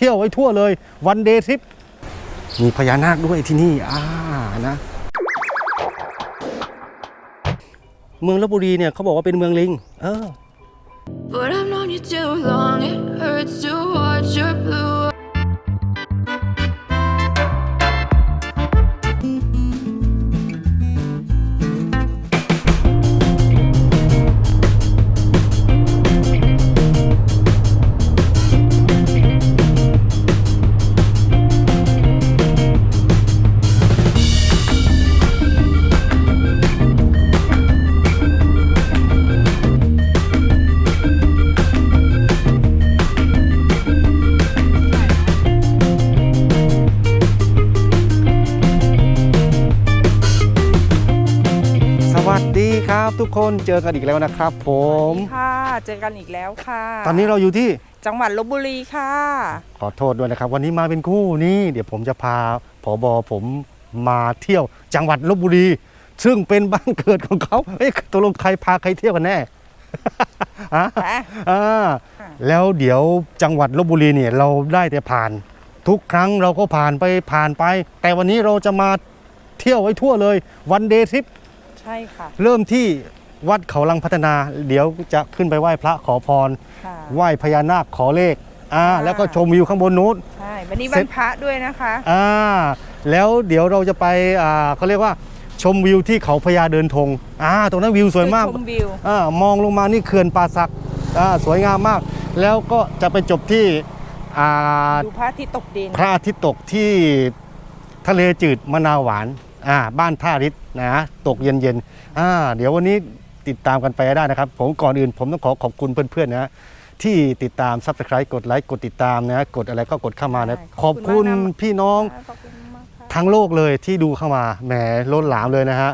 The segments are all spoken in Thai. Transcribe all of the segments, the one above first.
เที่ยวไว้ทั่วเลยวันเดย์ทริปมีพญานาคด้วยที่นี่อ่านะเมืองลบบุรีเนี่ยเขาบอกว่าเป็นเมืองลิง เออ But I've known you too long, it hurts to watch your blue กคนเจอกันอีกแล้วนะครับผม ค่ะ เจอกันอีกแล้วค่ะ ตอนนี้เราอยู่ที่จังหวัดลบบุรีค่ะ ขอโทษด้วยนะครับ วันนี้มาเป็นคู่นี่ เดี๋ยวผมจะพาผอบอผมมาเที่ยวจังหวัดลบบุรี ซึ่งเป็นบ้านเกิดของเขาเอ้ยตกลงใครพาใครเที่ยวกันแน่ฮะอะอ่าค่ะแล้วเดี๋ยวจังหวัดลบบุรีเนี่ยเราได้แต่ผ่าน ทุกครั้งเราก็ผ่านไปผ่านไป แต่วันนี้เราจะมาเที่ยวไว้ทั่วเลยวันเดย์ทริปใช่ค่ะ เริ่มที่ วัดเขาลังพัฒนา เดี๋ยวจะขึ้นไปไหว้พระขอพร ค่ะไหว้พญานาคขอเลขอ่าค่ะแล้วก็ชมวิวข้างบนนู้น ใช่วันนี้เสร็วัจนพระด้วยนะคะ อ่าแล้วเดี๋ยวเราจะไปอ่าเขาเรียกว่าชมวิวที่เขาพญาเดินธงอ่าตรงนั้นวิวสวยมากจุดชมวิว อ่ามองลงมานี่เขื่อนป่าสักอ่าสวยงามมาก แล้วก็จะไปจบที่อ่าดูพระอาทิตย์ตกดิน พระอาทิตย์ตกที่ทะเลจืดมะนาวหวานอ่าบ้านท่าริศนะตกเย็นๆอ่าเดี๋ยววันนี้ ติดตามกันไปได้นะครับ ผมก่อนอื่นผมต้องขอขอบคุณเพื่อนๆนะที่ติดตาม Subscribe กดไลค์กดติดตามนะกดอะไรก็กดเข้ามานะใช่ขอบคุณขอบคุณมากนะพี่น้องขอบคุณมากค่ะทั้งโลกเลยที่ดูเข้ามาแหมล้นหลามเลยนะฮะ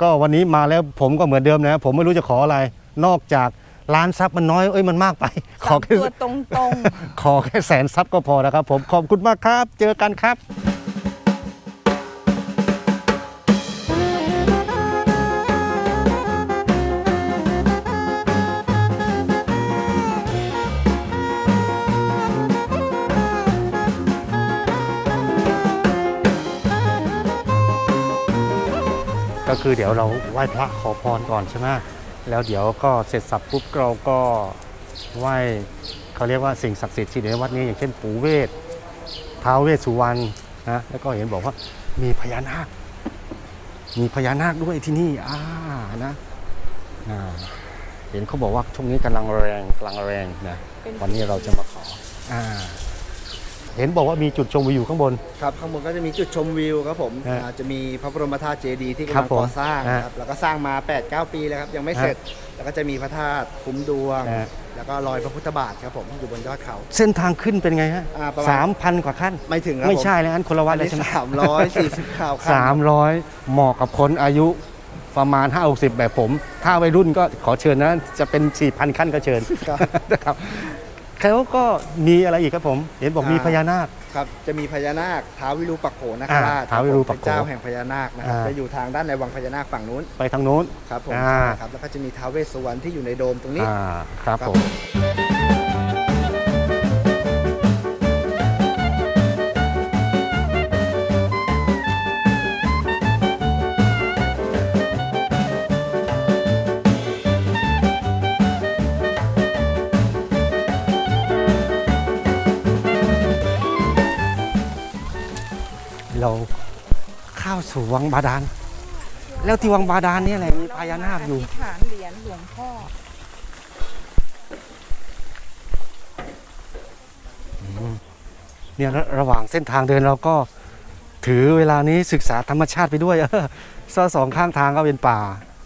ก็วันนี้มาแล้วผมก็เหมือนเดิมนะผมไม่รู้จะขออะไรนอกจากล้านซับมันน้อยเอ้ยมันมากไป ขอสามแค่ตัวตรงตรงขอแค่แสนซับก็พอนะครับ ผมขอบคุณมากครับ เจอกันครับ ก็คือเดี๋ยวเราไหว้พระขอพรก่อนใช่ไหมแล้วเดี๋ยวก็เสร็จสับปุ๊บเราก็ไหว้เขาเรียกว่าสิ่งศักดิ์สิทธิ์ที่อยู่ในวัดนี้อย่างเช่นปู่เวทท้าวเวสสุวรรณนะแล้วก็เห็นบอกว่ามีพญานาค มีพญานาคด้วยที่นี่อ่านะอ่าเห็นเขาบอกว่าช่วงนี้กำลังแรงกำลังแรงนะวันนี้เราจะมาขออ่า เห็นบอกว่ามีจุดชมวิวอยู่ข้างบน ครับข้างบนก็จะมีจุดชมวิวครับผมฮะอ่าจะมีพระบรมธาตุเจดีย์ที่ครักำบลังผมก่อสร้างฮะครับแล้วก็สร้างมา 8-9 ปีแล้วครับยังไม่ฮะเสร็จ แล้วก็จะมีพระธาตุคุ้มดวง ฮะ แล้วก็รอยพระพุทธบาทครับผมอยู่บนยอดเขา เส้นทางขึ้นเป็นไงฮะอ่าประมาณ สามพันกว่าขั้น ไม่ถึงครับไม่ใช่แล้วอันคนละวัวัดนเลยนี้ใช่ไหมสามร้อยสี่สิบข่าวสามร้อยเหมาะกับคนอายุประมาณ 5 6 0 แบบผม ถ้าวัยรุ่นก็ขอเชิญนะ จะเป็น 4,000 ขั้นก็เชิญครับนะครับ เขาก็มีอะไรอีกครับผม เห็นบอกมีพญานาค ครับจะมีพญานาคท้าววิรูปักโขนคอ่าราชท้าววิรูปักโขเป็นเจ้าแห่งพญานาคนะครับอ่า จะอยู่ทางด้านในวังพญานาคฝั่งนู้นไปทางโน้น ครับผมอ่า ใช่ครับแล้วก็จะมีท้าวเวสสุวรรณที่อยู่ในโดมตรงนี้ อ่าครับครับผมเรา สู่วังบาดาล แล้วที่วังบาดาลเนี่ยแหละมีพญานาคอยู่มธิษฐานเหรียญหลวงพ่อ เนี่ยระระหว่างเส้นทางเดินเราก็ถือเวลานี้ศึกษาธรรมชาติไปด้วย เออซอสองข้างทางก็เป็นป่า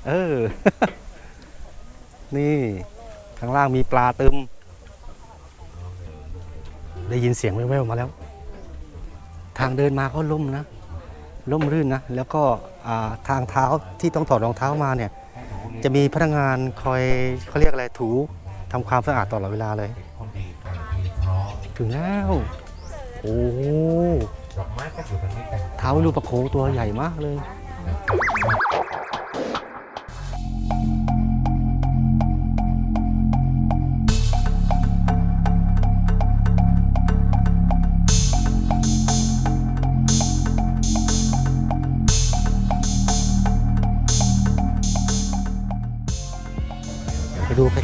เออ นี่ข้างล่างมีปลาตึมได้ยินเสียงแว่วๆมาแล้ว ทางเดินมาก็ล่มนะ ล่มรื่นนะแล้วก็อ่าทางเท้าที่ต้องถอดรองเท้ามาเนี่ยจะมีพนักงานคอยเขาเรียกอะไรถูทำความสะอาดตลอดเวลาเลย ถึงแล้ว โอ้โหเท้าลูกประโคตัวใหญ่มากเลย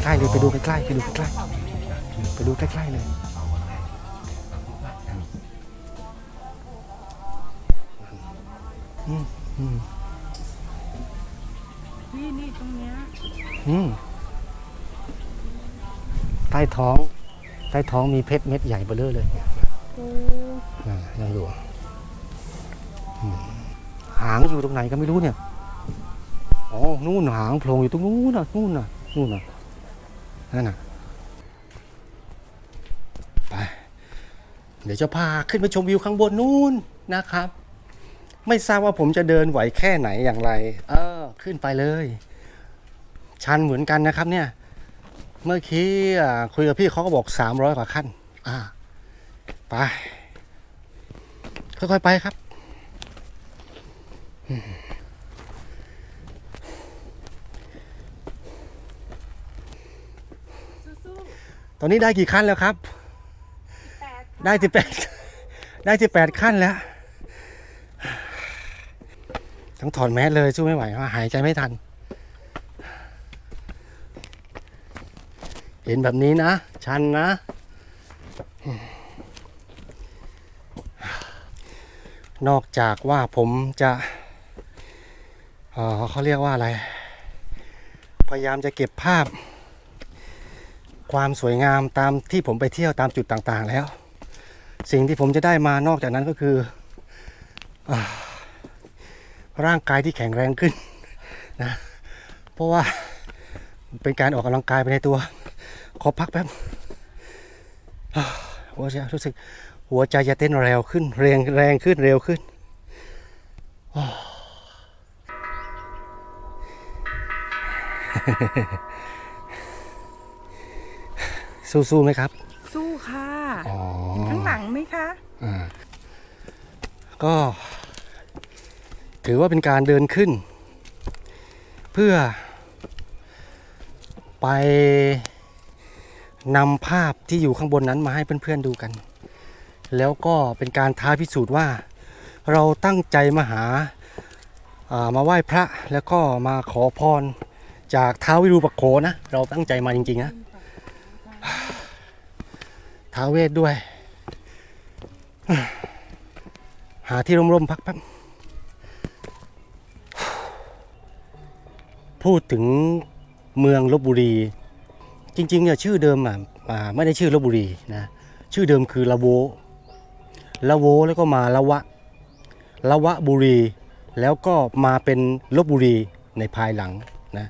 ล้ๆเลยไปดูใกล้ๆไปดูใกล้ๆไปดูใกล้ๆเลยอืมอืมนี่นี่ตรงเนี้ยอืมใต้ท้อง ใต้ท้องมีเพชรเม็ดใหญ่เบ้อเร่อเลยโอ้อ่ายังอยู่อืมหางอยู่ตรงไหนก็ไม่รู้เนี่ย อ๋อ นู่นหางโผล่อยู่ตรงนู้นน่ะนู่นน่ะนู่นน่ะ นั่นน่ะไปเดี๋ยวจะพาขึ้นไปชมวิวข้างบนนู่นนะครับ ไม่ทราบว่าผมจะเดินไหวแค่ไหนอย่างไร เออ ขึ้นไปเลย ชันเหมือนกันนะครับเนี่ย เมื่อกี้คุยกับพี่เขาก็บอก 300 กว่าขั้น อ่า ไป ค่อยๆไปครับสู้ อนนี้ได้กี่ขั้นแล้วครับๆแปดได้สิบแปดได้สิบแปดขั้นแล้วต้องถอดแมสเลยสู้ไม่ไหวว่าหายใจไม่ทัน เห็นแบบนี้นะ ชันนะ นอกจากว่าผมจะเอ่อเขาเรียกว่าอะไร พยายามจะเก็บภาพ ความสวยงามตามที่ผมไปเที่ยวตามจุดต่างๆ แล้ว สิ่งที่ผมจะได้มานอกจากนั้นก็คืออร่างกายที่แข็งแรงขึ้นนะเพราะว่าเป็นการออกกำลังกายไปในตัว ขอพักแป๊บหัวใจรู้สึกหัวใจจะเต้นเร็วขึ้นแรงแรงขึ้นเร็วขึ้นอ สู้ๆไหมครับ สู้ค่ะอ๋อข้างหลังไหมคะ อ่าก็ ถือว่าเป็นการเดินขึ้น เพื่อ ไปนำภาพที่อยู่ข้างบนนั้นมาให้เพื่อนๆดูกัน แล้วก็เป็นการท้าพิสูจน์ว่า เราตั้งใจมาหาอ่ามาไหว้พระแล้วก็มาขอพรจากท้าววิรูปักโขนะ เราตั้งใจมาจริงๆนะ ท้าเวทด้วย หาที่ร่มๆพักแป๊บพูดถึงเมืองลบบุรี จริงๆเนี่ยชื่อเดิมอะไม่ได้ชื่อลบบุรีนะ ชื่อเดิมคือละโวละโวแล้วก็มาละวะละวะบุรี แล้วก็มาเป็นลบบุรีในภายหลังนะ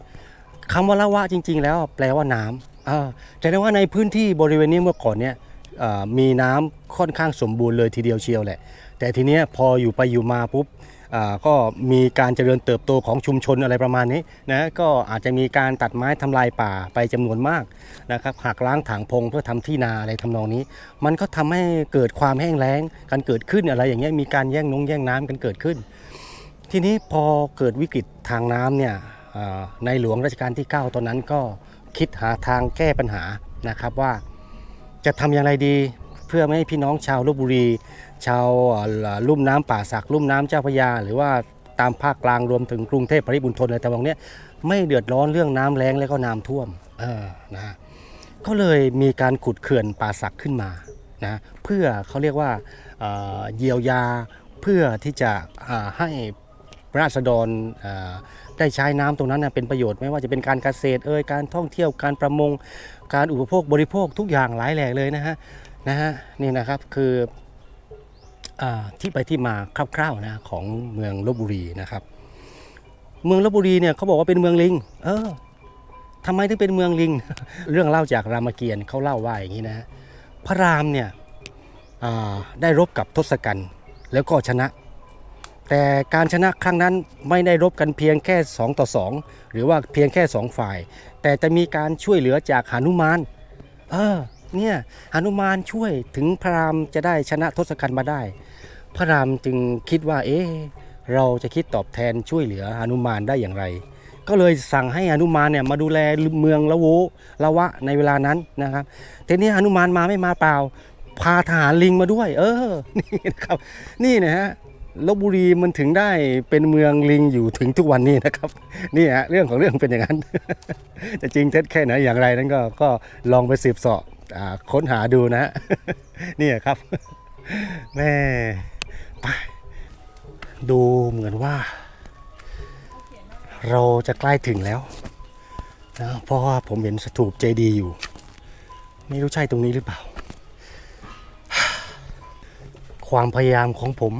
คำว่าละวะจริง ๆ แล้วแปลว่าน้ำ อ่าแต่ว่าในพื้นที่บริเวณนี้เมื่อก่อนเนี่ยอ่ามีน้ำค่อนข้างสมบูรณ์เลยทีเดียวเชียวแหละ แต่ทีเนี้ยพออยู่ไปอยู่มาปุ๊บอ่าก็มีการเจริญเติบโตของชุมชนอะไรประมาณนี้นะก็อาจจะมีการตัดไม้ทำลายป่าไปจำนวนมากนะครับหักล้างถางพงเพื่อทำที่นาอะไรทำนองนี้ มันก็ทำให้เกิดความแห้งแล้งกันเกิดขึ้นอะไรอย่างเงี้ยมีการแย่งนงแย่งน้ำกันเกิดขึ้น ทีนี้พอเกิดวิกฤตทางน้ำเนี่ยอ่าในหลวงรัชกาลที่ 9 ตอนนั้นก็ คิดหาทางแก้ปัญหานะครับว่าจะทำอย่างไรดีเพื่อไม่ให้พี่น้องชาวลบบุรี ชาวลุ่มน้ำป่าสักลุ่มน้ำเจ้าพระยา หรือว่าตามภาคกลางรวมถึงกรุงเทพปริมณฑลอะไรต่บางเนี้ยไม่เดือดร้อนเรื่องน้ำแล้งและก็น้ำท่วมเออนะก็เลยมีการขุดเขื่อนป่าสักขึ้นมานะเพื่อเขาเรียกว่าเเยียวยาเพื่อที่จะให้ราษฎร ได้ใช้น้ำตรงนั้นเป็นประโยชน์ไม่ว่าจะเป็นการเกษตรเอ่ยการท่องเที่ยวการประมง การอุปโภคบริโภคทุกอย่างหลายแหล่เลยนะฮะนะฮะนี่นะครับคืออที่ไปที่มาคร่าวๆนะของเมืองลบบุรีนะครับ เมืองลบบุรีเนี่ยเขาบอกว่าเป็นเมืองลิง เออทำไมถึงเป็นเมืองลิง เรื่องเล่าจากรามเกียรติ์เขาเล่าว่าอย่างนี้นะพระรามเนี่ยได้รบกับทศกัณฐ์แล้วก็ชนะ แต่การชนะครั้งนั้นไม่ได้รบกันเพียงแค่ 2 ต่อ 2 หรือว่าเพียงแค่ 2 ฝ่าย แต่จะมีการช่วยเหลือจากหานุมานเออเนี่ยหานุมานช่วยถึงพระรามจะได้ชนะทศกัณฐ์มาได้ พระรามจึงคิดว่าเอ๊ะเราจะคิดตอบแทนช่วยเหลือหานุมานได้อย่างไร ก็เลยสั่งให้หนุมานเนี่ยมาดูแลเมืองละโวละวะในเวลานั้นนะครับทีนี้หนุมานมาไม่มาเปล่า พาทหารลิงมาด้วย เออนี่นะครับนี่นะฮะ ลบบุรีมันถึงได้เป็นเมืองลิงอยู่ถึงทุกวันนี้นะครับนี่ฮะเรื่องของเรื่องเป็นอย่างนั้น จะจริงเท็จแค่ไหนอย่างไรนั้นก็ก็ลองไปสืบสอบค้นหาดูนะฮะนี่ครับแม่ไปดูเหมือนว่า เราจะใกล้ถึงแล้วนะเพราะว่าผมเห็นสถูปเจดีย์อยู่ ไม่รู้ใช่ตรงนี้หรือเปล่า ความพยายามของผม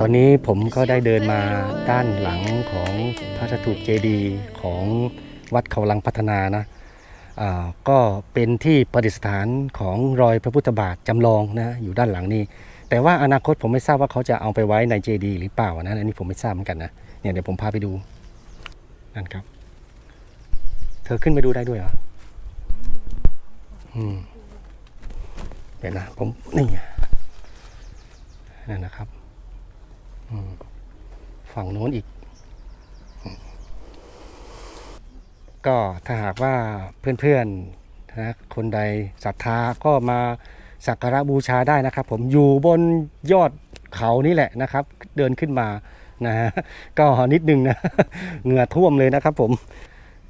ตอนนี้ผมก็ได้เดินมาด้านหลังของพระสถูปเจดีย์ของวัดเขาลังพัฒนานะอ่าก็เป็นที่ประดิษฐานของรอยพระพุทธบาทจำลองนะอยู่ด้านหลังนี้ แต่ว่าอนาคตผมไม่ทราบว่าเขาจะเอาไปไว้ในเจดีย์หรือเปล่านะอันนี้ผมไม่ทราบเหมือนกันนะเนี่ยเดี๋ยวผมพาไปดูนั่นครับ เธอขึ้นไปดูได้ด้วยเหรออืมเดี๋ยวนะผมนี่นั่นนะครับ ฝั่งโน้นอีก ก็ถ้าหากว่าเพื่อนๆนะคนใดศรัทธาก็มาสักการะบูชาได้นะครับ ผมอยู่บนยอดเขานี่แหละนะครับ เดินขึ้นมานะฮะก็นิดนึงนะเหงื่อท่วมเลยนะครับผม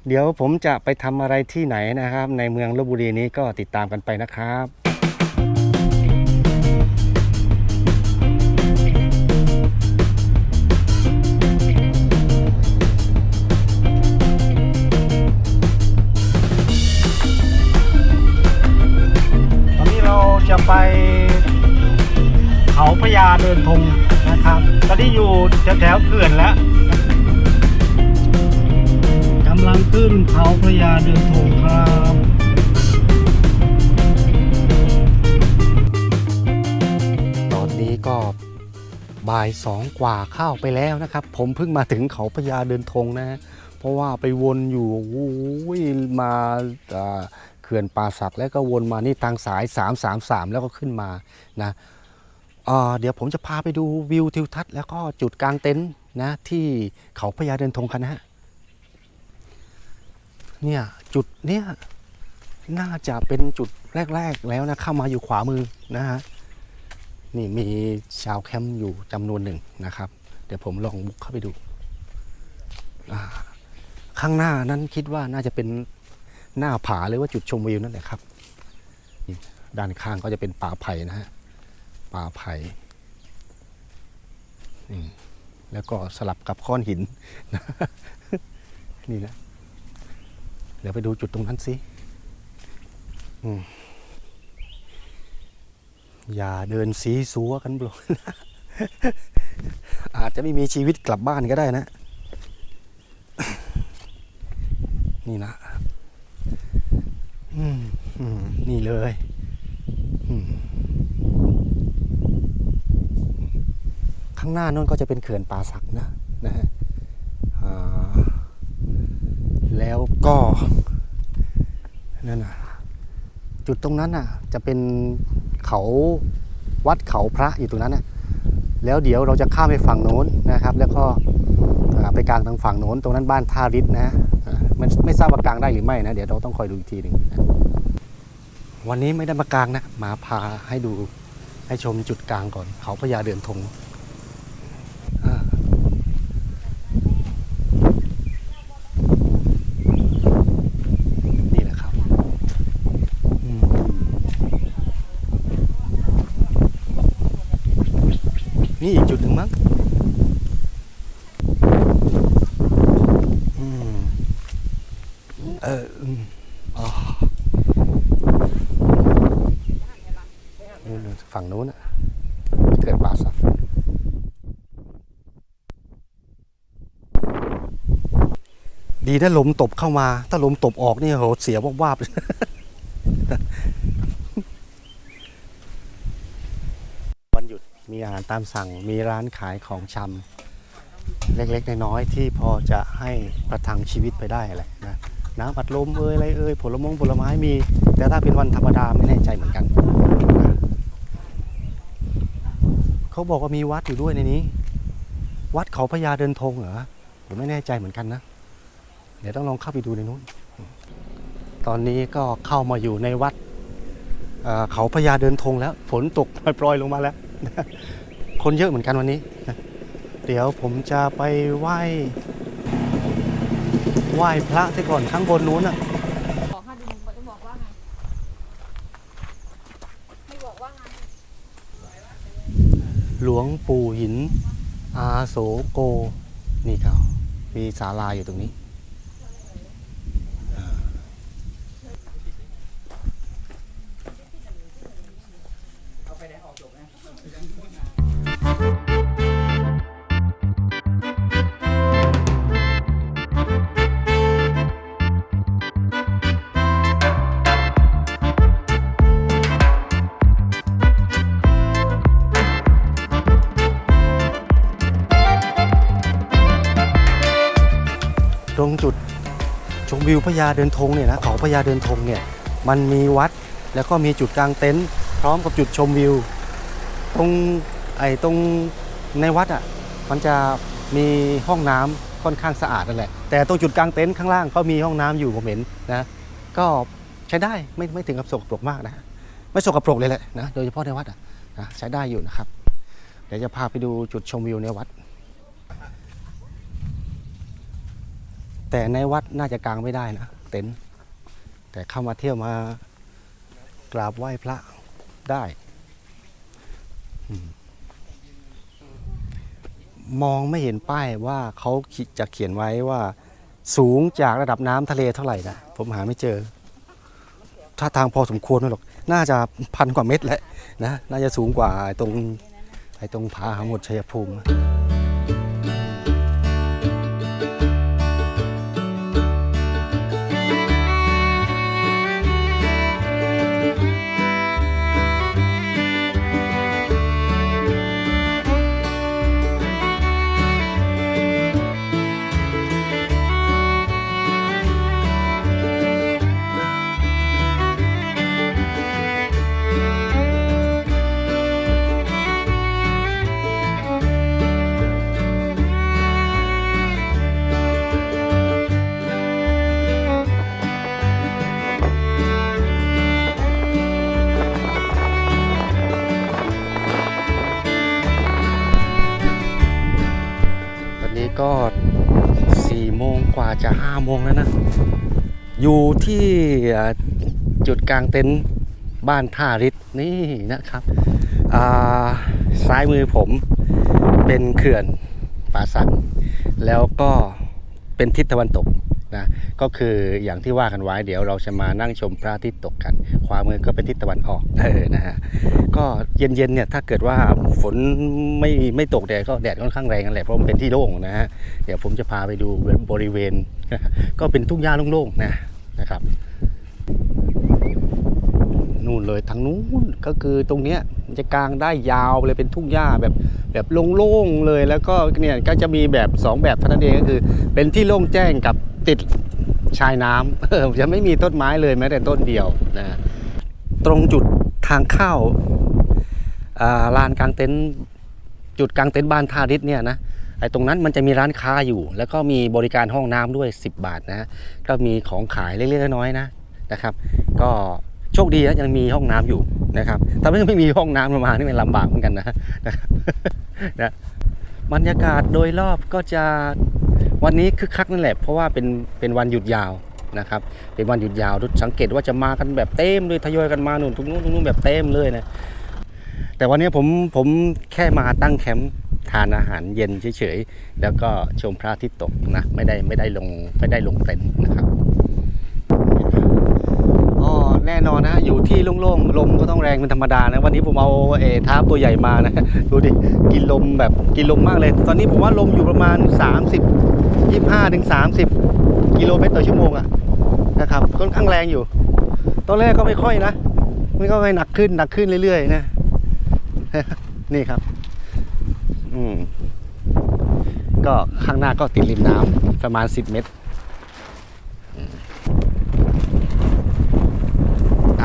เดี๋ยวผมจะไปทำอะไรที่ไหนนะครับ ในเมืองลบบุรีนี้ก็ติดตามกันไปนะครับ นธงนะครับตอนนี้อยู่แถวๆเขื่อนแล้วกำลังขึ้นเขาพญาเดินธงครับตอนนี้ก็บ่ายสองกว่าเข้าไปแล้วนะครับ ผมเพิ่งมาถึงเขาพญาเดินธงนะ เพราะว่าไปวนอยู่โอ้ยมาอ่าเขื่อนป่าสักแล้วก็วนมานี่ทางสาย 333 แล้วก็ขึ้นมานะอ่า เดี๋ยวผมจะพาไปดูวิวทิวทัศน์แล้วก็จุดกลางเต็นท์นะที่เขาพญาเดินธงกันนะฮะเนี่ยจุดเนี้ยน่าจะเป็นจุดแรก ๆ แล้วนะเข้ามาอยู่ขวามือนะฮะนี่มีชาวแคมป์อยู่จำนวนหนึ่งนะครับ เดี๋ยวผมลองบุกเข้าไปดู ข้างหน้านั้นคิดว่าน่าจะเป็นหน้าผาหรือว่าจุดชมวิวนั่นแหละครับ ด้านข้างก็จะเป็นป่าไผ่นะฮะ ป่าไผ่นี่แล้วก็สลับกับก้อนหินนะนี่นะ เดี๋ยวไปดูจุดตรงนั้นสิอย่าเดินสีสัวกันบลอาจจะไม่มีชีวิตกลับบ้านก็ได้นะ นี่นะนี่เลย อืม ข้างหน้านู้นก็จะเป็นเขื่อนป่าสักนะนะฮะแล้วก็นั่นน่ะจุดตรงนั้นน่ะจะเป็นเขาวัดเขาพระอยู่ตรงนั้นน่ะแล้วเดี๋ยวเราจะข้ามไปฝั่งโน้นนะครับ แล้วก็ไปกลางทางฝั่งโน้นตรงนั้นบ้านท่าริศนะมันไม่ทราบว่ากลางได้หรือไม่นะ เดี๋ยวเราต้องคอยดูอีกทีหนึ่งนะวันนี้ไม่ได้มากลางนะ มาพาให้ดูให้ชมจุดกลางก่อน เขาพญาเดินธงอ่านี่แหละครับอืมนี่อีกจุดหนึ่งมั้งอืม เอออ๋อนู่นฝั่งนู้นน่ะเกิดป่าสักดีถ้าลมตบเข้ามา ถ้าลมตบออกนี่โหเสียววาบๆเลยวันหยุดมีอาหารตามสั่งมีร้านขายของชำเล็กๆ น้อยๆที่พอจะให้ประทังชีวิตไปได้แหละ นะน้ำอัดลมเอ่ยอะไรเอ่ยผลมงผลไม้มี แต่ถ้าเป็นวันธรรมดาไม่แน่ใจเหมือนกันนะเขาบอกว่ามีวัดอยู่ด้วยในนี้ วัดเขาพญาเดินธงเหรอผมไม่แน่ใจเหมือนกันนะ เดี๋ยวต้องลองเข้าไปดูในนู้น ตอนนี้ก็เข้ามาอยู่ในวัดเเขาพญาเดินธงแล้ว ฝนตกปล่อยๆลงมาแล้ว คนเยอะเหมือนกันวันนี้ เดี๋ยวผมจะไปไหว้ ไหว้พระที่ก่อนข้างบนนู้นอะบอกค่ะดูไม่บอกว่าไงไม่บอกว่าไงหลวงปู่หิน อาโสโก นี่เขามีศาลาอยู่ตรงนี้ วิวพญาเดินธงเนี่ยนะเขาพญาเดินธงเนี่ยมันมีวัดแล้วก็มีจุดกลางเต็นท์พร้อมกับจุดชมวิว ตรงไอ้ตรงในวัดอะมันจะมีห้องน้ำค่อนข้างสะอาดนั่นแหละแต่ตรงจุดกลางเต็นท์ข้างล่างเขามีห้องน้ำอยู่ผมเห็นนะก็ใช้ได้ไม่ไม่ถึงกับสกปรกมากนะไม่สกปรกเลยแหละนะโดยเฉพาะในวัดอะนะใช้ได้อยู่นะครับ เดี๋ยวจะพาไปดูจุดชมวิวในวัด แต่ในวัดน่าจะกางไม่ได้นะเต็นท์แต่เข้ามาเที่ยวมากราบไหว้พระได้ มองไม่เห็นป้ายว่าเขาจะเขียนไว้ว่า สูงจากระดับน้ำทะเลเท่าไหร่นะผมหาไม่เจอ ถ้าทางพอสมควรไม่หรอก น่าจะพันกว่าเมตรแหละนะ น่าจะสูงกว่าตรงไอ้ตรงผาหาหมดชัยภูมิ จะห้าโมงแล้วนะ อยู่ที่จุดกลางเต็นท์บ้านท่าริศนี่นะครับซ้ายมือผมเป็นเขื่อนป่าสักแล้วก็เป็นทิศตะวันตก นะก็คืออย่างที่ว่ากันไว้เดี๋ยวเราจะมานั่งชมพระอาทิตย์ตกกันขวามือก็เป็นทิศตะวันออกเออนะฮะก็เย็นๆเนี่ยถ้าเกิดว่าฝนไม่ไม่ตกแดดก็แดดค่อนข้างแรงนั่นแหละเพราะมันเป็นที่โล่งนะฮะเดี๋ยวผมจะพาไปดูบริเวณ ก็เป็นทุ่งหญ้าโล่งๆนะนะครับนู่นเลยทางนู้นก็คือตรงเนี้ยมันจะกางได้ยาวเลยเป็นทุ่งหญ้าแบบแบบโล่งๆเลยแล้วก็เนี่ยก็จะมีแบบสองแบบเท่านั้นเองก็คือ เป็นที่โล่งแจ้งกับ ติดชายน้ำจะไม่มีต้นไม้เลยแม้แต่ต้นเดียวนะตรงจุดทางเข้าลานกลางเต็นท์จุดกลางเต็นท์บ้านท่าริศเนี่ยนะไอ้ตรงนั้นมันจะมีร้านค้าอยู่ แล้วก็มีบริการห้องน้ำด้วย 10 บาทนะก็มีของขายเล็กๆน้อยๆนะนะครับ ก็โชคดีนะยังมีห้องน้ำอยู่นะครับถ้าไม่ไม่มีห้องน้ำมานี่มันลำบากเหมือนกันนะนะครับนะบรรยากาศโดยรอบก็จะ วันนี้คึกคักนั่นแหละเพราะว่าเป็นเป็นวันหยุดยาวนะครับเป็นวันหยุดยาวสังเกตว่าจะมากันแบบเต็มเลยทยอยกันมาหนุนตรงนู้นตรงนู้นแบบเต็มเลยนะแต่วันนี้ผมผมแค่มาตั้งแคมป์ทานอาหารเย็นเฉยๆแล้วก็ชมพระอาทิตย์ตกนะไม่ได้ไม่ได้ลงไม่ได้ลงเต็นท์นะครับ แน่นอนนะ อยู่ที่โล่งๆ ลมก็ต้องแรงเป็นธรรมดานะ วันนี้ผมเอาเอท้าตัวใหญ่มานะ ดูดิ กินลมแบบกินลมมากเลย ตอนนี้ผมว่าลมอยู่ประมาณ 30 25ถึง30 กิโลเมตรต่อชั่วโมงอะนะครับค่อนข้างแรงอยู่ ตอนแรกก็ไม่ค่อยนะ มันก็ไม่หนักขึ้นหนักขึ้นเรื่อยๆนะ นี่ครับ อืม ก็ข้างหน้าก็ติดริมน้ำประมาณ 10 เมตร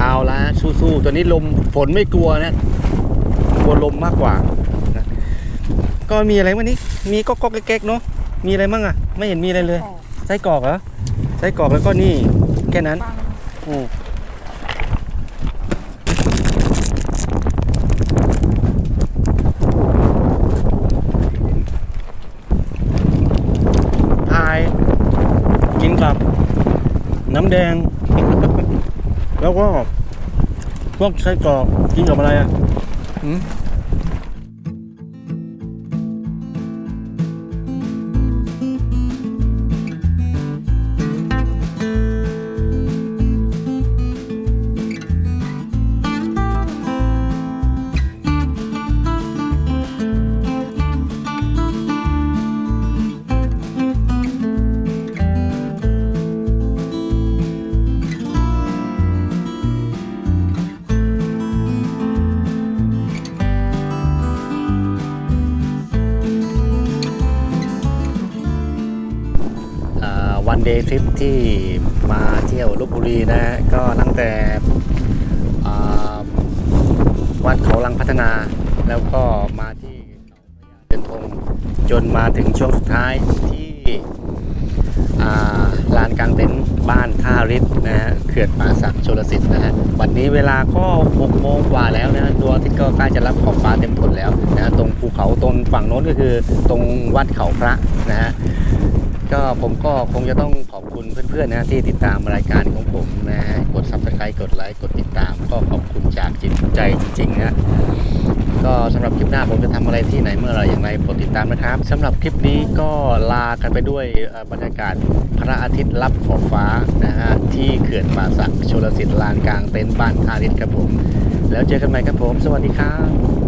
เอาละสู้ๆตัวนี้ลมฝนไม่กลัวนะกลัวลมมากกว่านะก็มีอะไรวันนี้ มีก็ก็แก๊กๆเนาะมีอะไรมั่งอะ ไม่เห็นมีอะไรเลยไส้กรอกเหรอไส้กรอกแล้วก็นี่แค่นั้นโอ้พายกินกับน้ำแดง แล้วก็พวกไส้กรอกกินกับอะไรอะ ริปที่มาเที่ยวลบบุรีนะก็ตั้งแต่วัดเขาลังพัฒนา แล้วก็มาที่เดินธงจนมาถึงช่วงสุดท้ายที่ลานกลางเต็นท์บ้านท่าริศนะฮะเขื่อนป่าสักชลสิทธิ์นะฮะวันนี้เวลาก็6โมงกว่าแล้วนะดวงอาทิตย์ก็ใกล้จะรับขอบฟ้าเต็มทนแล้วนะฮะตรงภูเขาตรงฝั่งโน้นก็คือตรงวัดเขาพระนะฮะ ก็ผมก็คงจะต้องขอบคุณเพื่อนๆนะที่ติดตามรายการของผมนะฮะกด subscribe กดไลค์กดติดตาม ก็ขอบคุณจากจิตใจจริงๆนะก็สำหรับคลิปหน้าผมจะทำอะไรที่ไหนเมื่อไรอย่างไรโปรดติดตามนะครับสำหรับคลิปนี้ก็ลากันไปด้วยบรรยากาศพระอาทิตย์รับขอบฟ้านะฮะที่เขื่อนป่าสักชลสิทธิ์ลานกลางเต็นท์บ้านท่าริศครับผม แล้วเจอกันใหม่ครับผม สวัสดีครับ